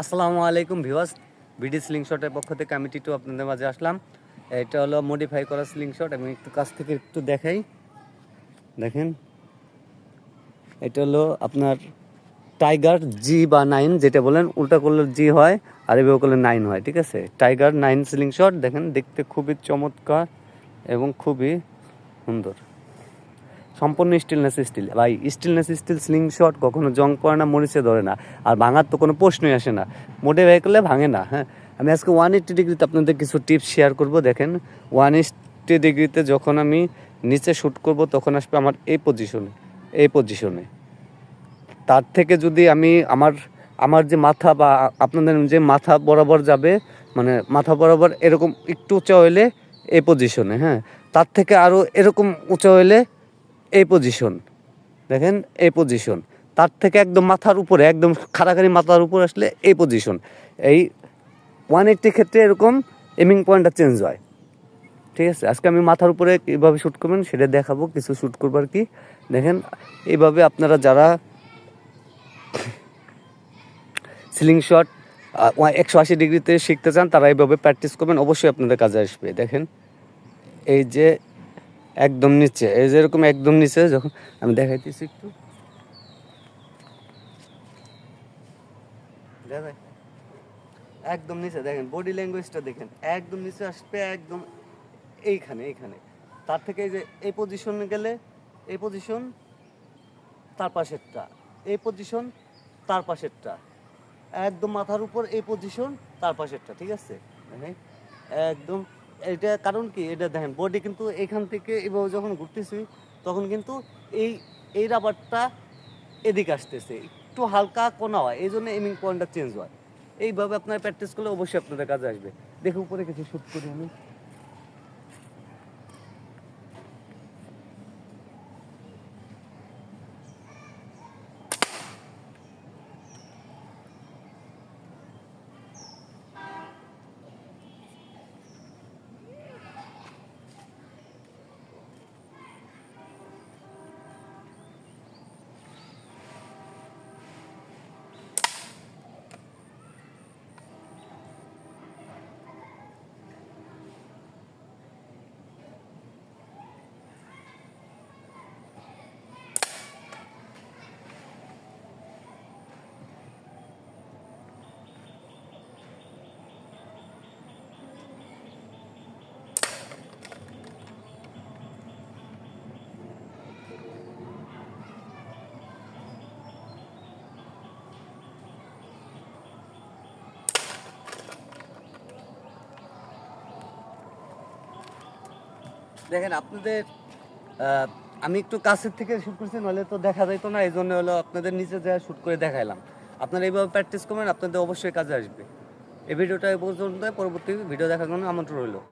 আসসালামু আলাইকুম ভিওয়াস BD sling শটের পক্ষ থেকে আমি টিটু আপনাদের মাঝে আসলাম। এটা হলো মডিফাই করা স্লিং শট আমি একটু কাছ থেকে একটু দেখাই। দেখেন, এটা হলো আপনার টাইগার জি বা নাইন যেটা বলেন, উল্টা করলে জি হয়, আর এভাবে করলে নাইন হয়, ঠিক আছে? টাইগার নাইন স্লিং শট দেখেন, দেখতে খুবই চমৎকার এবং খুবই সুন্দর। সম্পূর্ণ স্টিলনেস স্টিল ভাই স্টিলনেস স্টিল স্লিং শট কখনো জং পড়ে না, মরিচে ধরে না। আর ভাঙার তো কোনো প্রশ্নই আসে না। মোটে ভাই করলে ভাঙে না হ্যাঁ। আমি আজকে ওয়ান এইট্টি ডিগ্রিতে আপনাদের কিছু টিপস শেয়ার করব, দেখেন। ওয়ান এইট্টি ডিগ্রিতে যখন আমি নিচে শ্যুট করব, তখন আসবে আমার এই পজিশনে এই পজিশনে তার থেকে যদি আমি আমার আমার যে মাথা বা আপনাদের যে মাথা বরাবর যাবে মানে মাথা বরাবর এরকম একটু উঁচা হইলে এই পজিশনে হ্যাঁ। তার থেকে আরও এরকম উঁচা হইলে এই পজিশন দেখেন, এই পজিশন তার থেকে একদম মাথার উপরে, একদম খাড়াখাড়ি মাথার উপর আসলে এই পজিশন এই ওয়ান এইট্টি ক্ষেত্রে এরকম এমিং পয়েন্টটা চেঞ্জ হয়। ঠিক আছে? আজকে আমি মাথার উপরে কীভাবে শ্যুট করবেন সেটা দেখাবো, কিছু শ্যুট করবার কি। দেখেন, এইভাবে আপনারা যারা সিলিং শট একশো আশি ডিগ্রিতে শিখতে চান, তারা এইভাবে প্র্যাকটিস করবেন, অবশ্যই আপনাদের কাজে আসবে। দেখেন, এই যে একদম নিচে। এই যে এরকম একদম নিচে, যখন আমি দেখাইতেছি একটু। একদম নিচে, দেখেন বডি ল্যাঙ্গুয়েজটা দেখেন। একদম নিচে আসবে, একদম এইখানে এইখানে। তার থেকে এই যে, এই পজিশনে গেলে, এই পজিশন তার পাশেরটা। এই পজিশন তার পাশেরটা। একদম মাথার উপর, এই পজিশন তার পাশেরটা, ঠিক আছে? একদম এটা কারণ কি? এটা দেখেন বডি কিন্তু এখান থেকে এভাবে যখন ঘুরতেছি, তখন কিন্তু এই এই রাবারটা এদিকে আসতেছে। একটু হালকা কোনা হয় এই জন্য এমিং পয়েন্টটা চেঞ্জ হয়। এইভাবে আপনার প্র্যাকটিস করলে অবশ্যই আপনাদের কাজে আসবে। দেখে উপরে কিছু শ্যুট করি আমি। দেখেন, আপনাদের আমি একটু কাছের থেকে শ্যুট করছি, নাহলে তো দেখা যাইতো না এই জন্য হলো আপনাদের নিচে যা শুট করে দেখাইলাম। আপনারা এইভাবে প্র্যাকটিস করবেন, আপনাদের অবশ্যই কাজে আসবে। এই ভিডিওটা পর্যন্ত পরবর্তী ভিডিও দেখার জন্য আমন্ত্রণ রইল।